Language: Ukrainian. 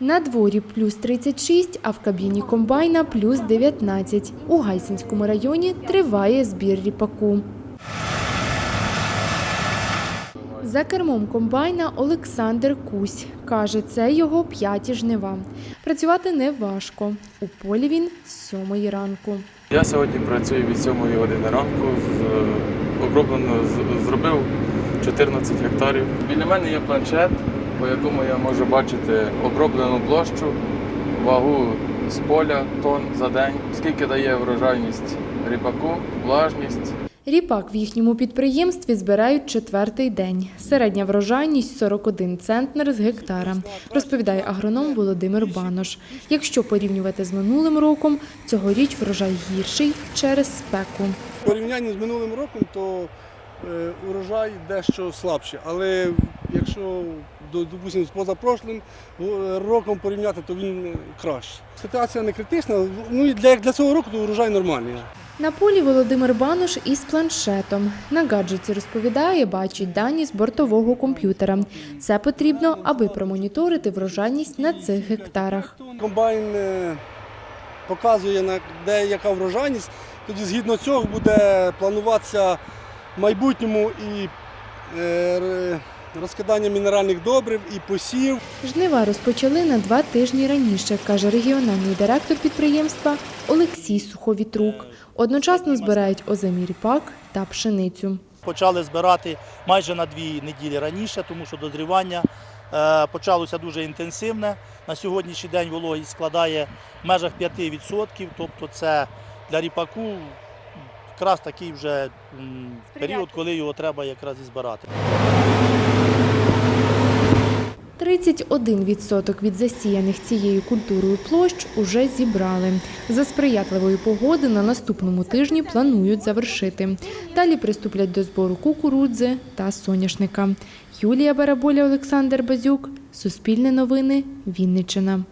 На дворі плюс 36, а в кабіні комбайна плюс 19. У Гайсинському районі триває збір ріпаку. За кермом комбайна Олександр Кусь. Каже, це його п'яті жнива. Працювати не важко. У полі він з сьомої ранку. Я сьогодні працюю від 7 години ранку. З- Оброблено зробив 14 гектарів. Біля мене є планшет, по якому я можу бачити оброблену площу, вагу з поля тонн за день, скільки дає врожайність ріпаку, влажність. Ріпак в їхньому підприємстві збирають четвертий день. Середня врожайність 41 центнер з гектара, розповідає агроном Володимир Банош. Якщо порівнювати з минулим роком, цьогоріч врожай гірший через спеку. В порівнянні з минулим роком, то е, урожай дещо слабший. Але якщо до- допустимо, з позапрошлим е, роком порівняти, то він е, краще. Ситуація не критична. Ну і для, для цього року то урожай нормальний. На полі Володимир Банош із планшетом. На гаджеті розповідає, бачить дані з бортового комп'ютера. Це потрібно, аби промоніторити врожайність на цих гектарах. Комбайн е, показує, де яка врожайність. Тоді згідно цього буде плануватися в майбутньому і розкидання мінеральних добрив, і посів. Жнива розпочали на два тижні раніше, каже регіональний директор підприємства Олексій Суховітрук. Одночасно збирають озимі ріпак та пшеницю. Почали збирати майже на дві неділі раніше, тому що дозрівання е, почалося дуже інтенсивне. На сьогоднішній день вологість складає в межах 5%, тобто це для ріпаку якраз такий вже період, коли його треба якраз і збирати. 31% від засіяних цією культурою площ уже зібрали. За сприятливої погоди на наступному тижні планують завершити. Далі приступлять до збору кукурудзи та соняшника. Юлія Бараболя, Олександр Базюк. Суспільне новини. Вінниччина.